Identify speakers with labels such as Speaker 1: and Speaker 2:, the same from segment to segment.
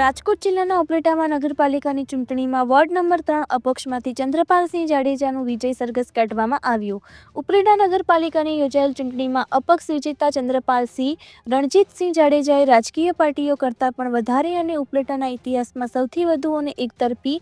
Speaker 1: રાજકોટ જિલ્લાના ઉપલેટામાં નગરપાલિકાની ચૂંટણીમાં વોર્ડ નંબર ત્રણ અપક્ષમાંથી ચંદ્રપાલસિંહ જાડેજાનું વિજય સરઘસ કાઢવામાં આવ્યું. ઉપલેટા નગરપાલિકાની યોજાયેલ ચૂંટણીમાં અપક્ષ વિજેતા ચંદ્રપાલસિંહ, રણજીતસિંહ જાડેજાએ રાજકીય પાર્ટીઓ કરતાં પણ વધારે અને ઉપલેટાના ઇતિહાસમાં સૌથી વધુ અને એકતરફી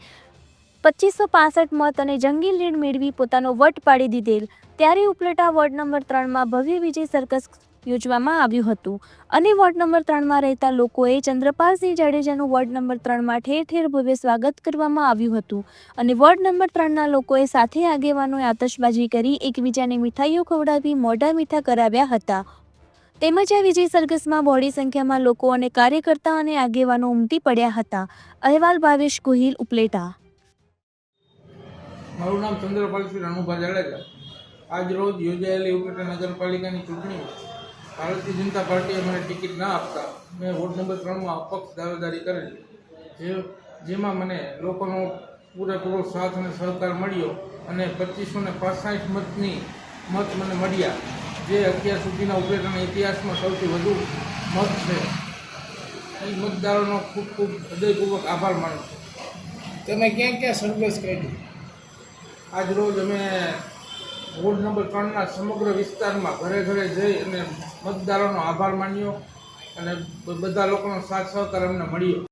Speaker 1: પચીસો પાસઠ મત અને જંગી લીડ મેળવી પોતાનો વટ પાડી દીધેલ. ત્યારે ઉપલેટા વોર્ડ નંબર ત્રણમાં ભવ્ય વિજય સરઘસ યોજવામાં આવ્યું હતું. અને વોર્ડ નંબર ત્રણમાં રહેતા લોકોએ ચંદ્રપાલસિંહ જાડેજાનું વોર્ડ નંબર ત્રણમાં ઠેર ઠેર ભવ્ય સ્વાગત કરવામાં આવ્યું હતું. અને વોર્ડ નંબર ત્રણના લોકોએ સાથે આગેવાનોએ આતશબાજી કરી, એકબીજાને મીઠાઈઓ ખવડાવી, મોઢા મીઠા કરાવ્યા હતા. તેમજ આ વિજય સરઘસમાં બહોળી સંખ્યામાં લોકો અને કાર્યકર્તા અને આગેવાનો ઉમટી પડ્યા હતા. અહેવાલ ભાવેશ ગોહિલ, ઉપલેટા.
Speaker 2: મારું નામ ચંદ્રપાલસિંહ રણુભા જાડેજા. આજ રોજ યોજાયેલી ઉપલેટા નગરપાલિકાની ચૂંટણીમાં ભારતીય જનતા પાર્ટીએ મને ટિકિટ ના આપતા. મેં વોર્ડ નંબર ત્રણમાં અપક્ષ દાવેદારી કરેલી. જે જેમાં મને લોકોનો પૂરેપૂરો સાથ અને સહકાર મળ્યો અને પચીસો ને પાસઠ મતની મત મને મળ્યા. જે અત્યાર સુધીના ઉપલેટાના ઇતિહાસમાં સૌથી વધુ મત છે. એ મતદારોનો ખૂબ ખૂબ હૃદયપૂર્વક આભાર માનું છું.
Speaker 3: તમે ક્યાં ક્યાં સરઘસ કાઢી
Speaker 2: આજરોજ અમે વોર્ડ નંબર ત્રણના સમગ્ર વિસ્તારમાં ઘરે ઘરે જઈ અને મતદારોનો આભાર માન્યો અને બધા લોકોનો સાથ સહકાર અમને મળ્યો.